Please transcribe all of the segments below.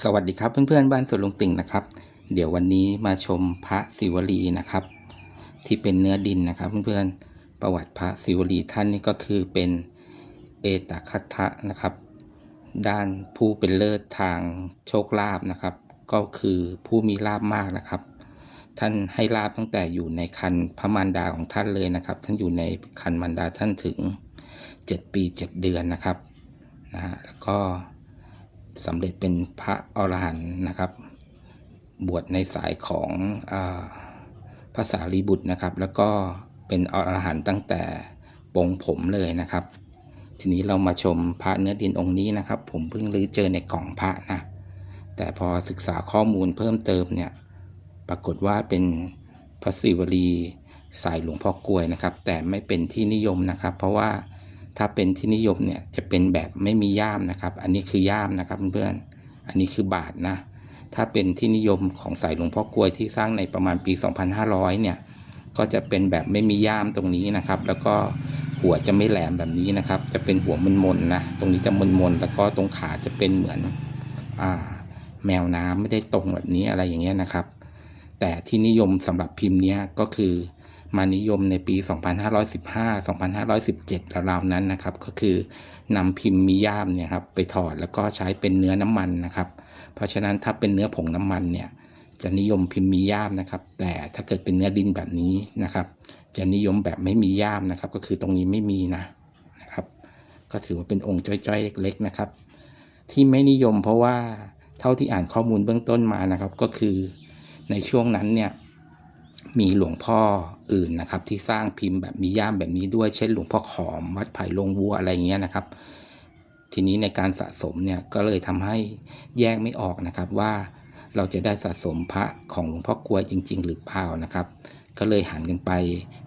สวัสดีครับเพื่อนๆบ้านสวนลุงติ่งนะครับ เดี๋ยววันนี้มาชมพระศิวลีนะครับ ที่เป็นเนื้อดินนะครับ เพื่อนๆประวัติพระศิวลีท่านนี้ก็คือเป็นเอตคัตทะนะครับ ด้านผู้เป็นเลิศทางโชคลาภนะครับ ก็คือผู้มีลาภมากนะครับ ท่านให้ลาบตั้งแต่อยู่ในคันพระมารดาของท่านเลยนะครับ ท่านอยู่ในคันมารดาท่านถึง 7 ปี 7 เดือนนะครับนะแล้วก็ สำเร็จเป็นพระอรหันต์นะครับ บวชในสายของอาพระสารีบุตรนะครับ แล้วก็เป็นอรหันต์ตั้งแต่ปงผมเลยนะครับ ทีนี้เรามาชมพระเนื้อดินองค์นี้นะครับ ผมเพิ่งรื้อเจอในกล่องพระนะแต่พอศึกษาข้อมูลเพิ่มเติมเนี่ยปรากฏว่าเป็นพระศิวลีสายหลวงพ่อกลวยนะครับ แต่ไม่เป็นที่นิยมนะครับ เพราะว่า ถ้าเป็นที่นิยมเนี่ยจะเป็นแบบไม่มีย่ามนะครับ อันนี้คือย่ามนะครับเพื่อนๆอันนี้คือบาทนะถ้าเป็นที่นิยมของสายหลวงพ่อกลวยที่สร้างในประมาณปี 2500 เนี่ย ก็จะเป็นแบบไม่มีย่ามตรงนี้นะครับ แล้วก็หัวจะไม่แหลมแบบนี้นะครับ จะเป็นหัวมนๆนะ ตรงนี้จะมนๆแล้วก็ตรงขาจะเป็นเหมือนอ่าแมวน้ำไม่ได้ตรงแบบนี้อะไรอย่างเงี้ยนะครับ แต่ที่นิยมสำหรับพิมพ์เนี้ยก็คือ มานิยมในปี 2515 2517ราวๆนั้นนะครับ ก็คือนำพิมพ์มีย่ามเนี่ยครับไปถอดแล้วก็ใช้เป็นเนื้อน้ำมันนะครับ เพราะฉะนั้นถ้าเป็นเนื้อผงน้ำมันเนี่ยจะนิยมพิมพ์มีย่ามนะครับ แต่ถ้าเกิดเป็นเนื้อดินแบบนี้นะครับ จะนิยมแบบไม่มีย่ามนะครับ ก็คือตรงนี้ไม่มีนะนะครับ ก็ถือว่าเป็นองค์จ้อยๆ เล็ก ๆ นะครับ ที่ไม่นิยมเพราะว่าเท่าที่อ่านข้อมูลเบื้องต้นมานะครับ ก็คือในช่วงนั้นเนี่ย มีหลวงพ่ออื่นนะครับ ที่สร้างพิมพ์แบบมีย่ามแบบนี้ด้วยเช่น หลวงพ่อขอมวัดไผ่ลงวัวอะไรเงี้ยนะครับ ทีนี้ในการสะสมเนี่ยก็เลยทำให้แยกไม่ออกนะครับว่าเราจะได้สะสมพระของหลวงพ่อกลวยจริง ๆ หรือเปล่านะครับ ก็เลยหันกันไป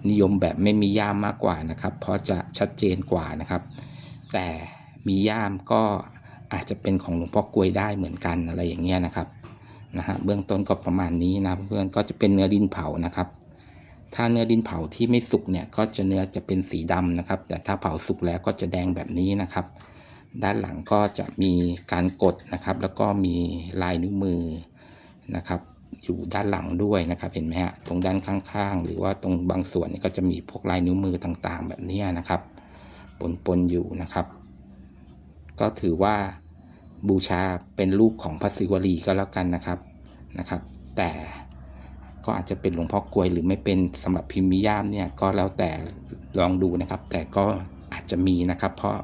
นิยมแบบไม่มีย่ามมากกว่านะครับ เพราะจะชัดเจนกว่านะครับ แต่มีย่ามก็อาจจะเป็นของหลวงพ่อกลวยได้เหมือนกันอะไรอย่างเงี้ยนะครับ นะฮะเบื้องต้นก็ประมาณนี้นะเพื่อนก็จะเป็นเนื้อดินเผานะครับ ถ้าเนื้อดินเผาที่ไม่สุกเนี่ยก็จะเนื้อจะเป็นสีดำนะครับ แต่ถ้าเผาสุกแล้วก็จะแดงแบบนี้นะครับ ด้านหลังก็จะมีการกดนะครับ แล้วก็มีลายนิ้วมือนะครับ อยู่ด้านหลังด้วยนะครับ เห็นไหมฮะตรงด้านข้างๆ หรือว่าตรงบางส่วนนี่ก็จะมีพวกลายนิ้วมือต่างๆ แบบนี้นะครับปนๆอยู่นะครับ ก็ถือว่า บูชาเป็นรูปของพระศิวลีก็แล้วกันนะครับนะครับ แต่ก็อาจจะเป็นหลวงพ่อกลวยหรือไม่เป็นสำหรับพิมพ์มิยามเนี่ยก็แล้วแต่ลองดูนะครับ แต่ก็อาจจะมีนะครับ เพราะ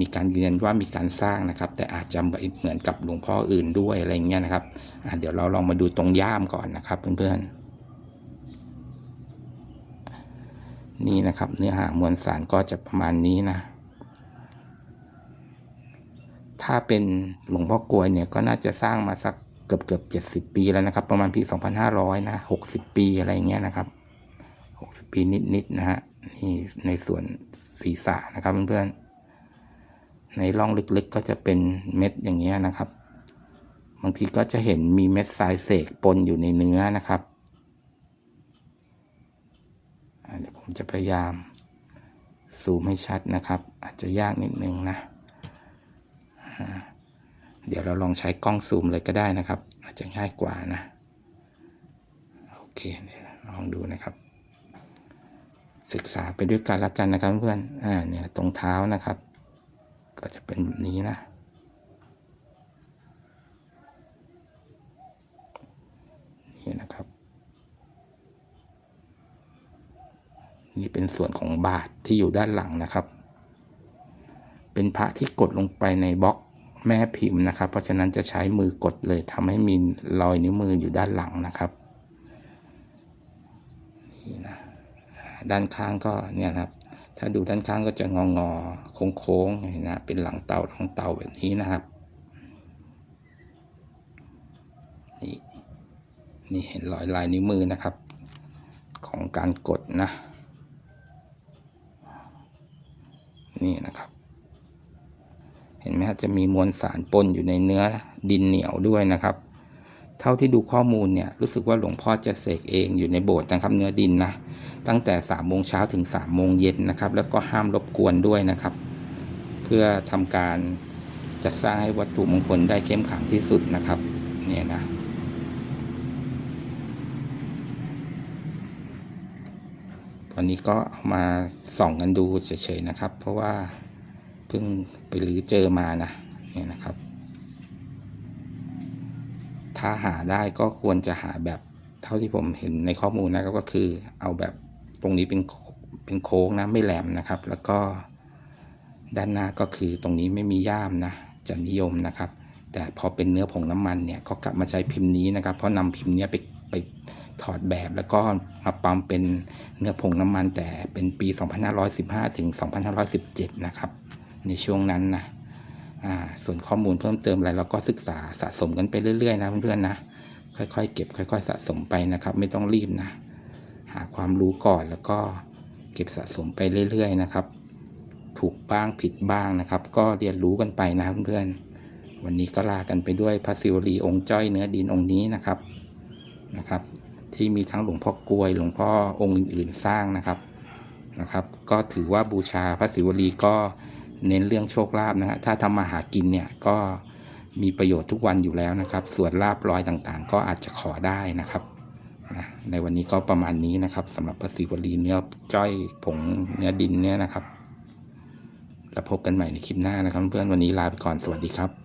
มีการยืนยันว่ามีการสร้างนะครับ แต่อาจจะเหมือนกับหลวงพ่ออื่นด้วยอะไรเงี้ยนะครับเดี๋ยวเราลองมาดูตรงย่ามก่อนนะครับเพื่อนๆนี่นะครับ เนื้อหามวลสารก็จะประมาณนี้นะ ถ้าเป็นหลวงพ่อกลวยเนี่ยก็น่าจะสร้างมาสักเกือบเกือบเจ็ดสิบปีแล้วนะครับ ประมาณปีสองพันห้าร้อยนะหกสิบปีอะไรเงี้ยนะครับหกสิบปีนิดๆนะฮะนี่ในส่วนศีรษะนะครับเพื่อนๆในร่องลึกๆก็จะเป็นเม็ดอย่างเงี้ยนะครับ บางทีก็จะเห็นมีเม็ดทรายเสกปนอยู่ในเนื้อนะครับเดี๋ยวผมจะพยายามซูมให้ชัดนะครับ อาจจะยากนิดนึงนะ เดี๋ยวเราลองใช้กล้องซูมเลยก็ได้นะครับ อาจจะง่ายกว่านะ โอเคเลองดูนะครับ ศึกษาไปด้วยกันละกันนะครับเพื่อนอ่าเนี่ยตรงเท้านะครับ ก็จะเป็นแบบนี้นะนี่นะครับ นี่เป็นส่วนของบาทที่อยู่ด้านหลังนะครับ เป็นพระที่กดลงไปในบล็อกแม่พิมพ์นะครับ เพราะฉะนั้นจะใช้มือกดเลยทำให้มีรอยนิ้วมืออยู่ด้านหลังนะครับนี่นะด้านข้างก็เนี่ยครับ ถ้าดูด้านข้างก็จะงองอโค้งโค้งๆเห็นนะเป็นหลังเต่าหลังเต่าแบบนี้นะครับนี่นี่เห็นรอยลายนิ้วมือนะครับ ของการกดนะนี่นะ เห็นไหมครับจะมีมวลสารปนอยู่ในเนื้อดินเหนียวด้วยนะครับ เท่าที่ดูข้อมูลเนี่ยรู้สึกว่าหลวงพ่อจะเสกเองอยู่ในโบสถ์นะครับเนื้อดินนะตั้งแต่สามโมงเช้าถึงสามโมงเย็นนะครับ แล้วก็ห้ามรบกวนด้วยนะครับ เพื่อทำการจะสร้างให้วัตถุมงคลได้เข้มขังที่สุดนะครับเนี่ยนะวันนี้ก็เอามาส่องกันดูเฉยๆนะครับ เพราะว่า พิ่งไปรื้อเจอมานะเนี่ยนะครับ ถ้าหาได้ก็ควรจะหาแบบเท่าที่ผมเห็นในข้อมูลนะครับก็คือเอาแบบตรงนี้เป็นเป็นโค้งนะไม่แหลมนะครับ แล้วก็ด้านหน้าก็คือตรงนี้ไม่มีย่ามนะจะนิยมนะครับ แต่พอเป็นเนื้อผงน้ำมันเนี่ยก็กลับมาใช้พิมพ์นี้นะครับ เพราะนำพิมพ์นี้ไปไปถอดแบบแล้วก็มาปั๊มเป็นเนื้อผงน้ำมันแต่เป็นปี 2515 ถึง 2517 นะครับ ในช่วงนั้นนะส่วนข้อมูลเพิ่มเติมอะไรเราก็ศึกษาสะสมกันไปเรื่อยๆนะเพื่อนๆนะค่อยๆ เก็บค่อย ๆ สะสมไปนะครับ ไม่ต้องรีบนะ หาความรู้ก่อนแล้วก็เก็บสะสมไปเรื่อยๆนะครับ ถูกบ้างผิดบ้างนะครับ ก็เรียนรู้กันไปนะเพื่อนๆวันนี้ก็ลากันไปด้วยพระศิวลีองค์จ้อยเนื้อดินองค์นี้นะครับนะครับ ที่มีทั้งหลวงพ่อกลวยหลวงพ่อองค์อื่นๆสร้างนะครับนะครับ ก็ถือว่าบูชาพระศิวลีก็ เน้นเรื่องโชคลาภนะฮะถ้าทำมาหากินเนี่ยก็มีประโยชน์ทุกวันอยู่แล้วนะครับ ส่วนลาบลอยต่างๆ ก็อาจจะขอได้นะครับนะในวันนี้ก็ประมาณนี้นะครับสำหรับพระศิวลีเนื้อจ้อยผงเนื้อดินเนี่ยนะครับ แล้วพบกันใหม่ในคลิปหน้านะครับ เพื่อนวันนี้ลาไปก่อนสวัสดีครับ